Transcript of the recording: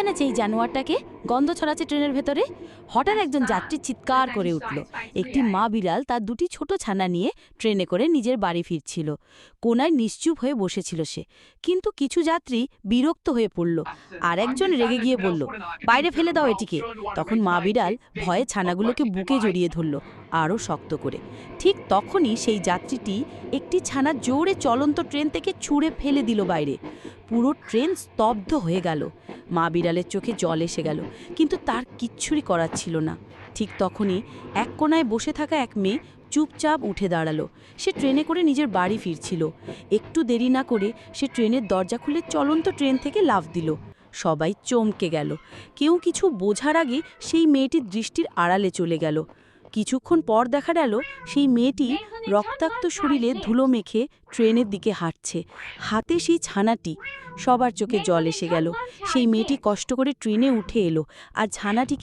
এনেছে এই জানোয়ারটাকে? গন্ধ ছড়াচ্ছে ট্রেনের ভেতরে। হঠাৎ একজন যাত্রী চিৎকার করে উঠল। একটি মা বিড়াল তার দুটি ছোট ছানা নিয়ে ট্রেনে করে নিজের বাড়ি ফিরছিল। কোনায় নিশ্চুপ হয়ে বসেছিল সে। কিন্তু কিছু যাত্রী বিরক্ত হয়ে পড়ল। আর একজন রেগে গিয়ে বলল, বাইরে ফেলে দাও এটিকে। তখন মা বিড়াল ভয়ে ছানাগুলোকে বুকে জড়িয়ে ধরল, আরও শক্ত করে। ঠিক তখনই সেই যাত্রীটি একটি ছানা জোরে চলন্ত ট্রেন থেকে ছুঁড়ে ফেলে দিল বাইরে। পুরো ট্রেন স্তব্ধ হয়ে গেল। মা বিড়ালের চোখে জল এসে গেল। কিন্তু তার কিচ্ছুরি করার ছিল না। ঠিক তখনই এক কোনায় বসে থাকা এক মেয়ে চুপচাপ উঠে দাঁড়াল। সে ট্রেনে করে নিজের বাড়ি ফিরছিল। একটু দেরি না করে সে ট্রেনের দরজা খুলে চলন্ত ট্রেন থেকে লাভ দিল। সবাই চমকে গেল। কেউ কিছু বোঝার আগে সেই মেয়েটির দৃষ্টির আড়ালে চলে গেল। কিছুক্ষণ পর দেখা গেল সেই মেয়েটি রক্তাক্ত শরীরে ধুলো মেখে ট্রেনের দিকে হাঁটছে। হাতে সেই ছানাটি। সবার চোখে জল এসে গেল। সেই মেয়েটি কষ্ট করে ট্রেনে উঠে এলো। আর ছানাটিকে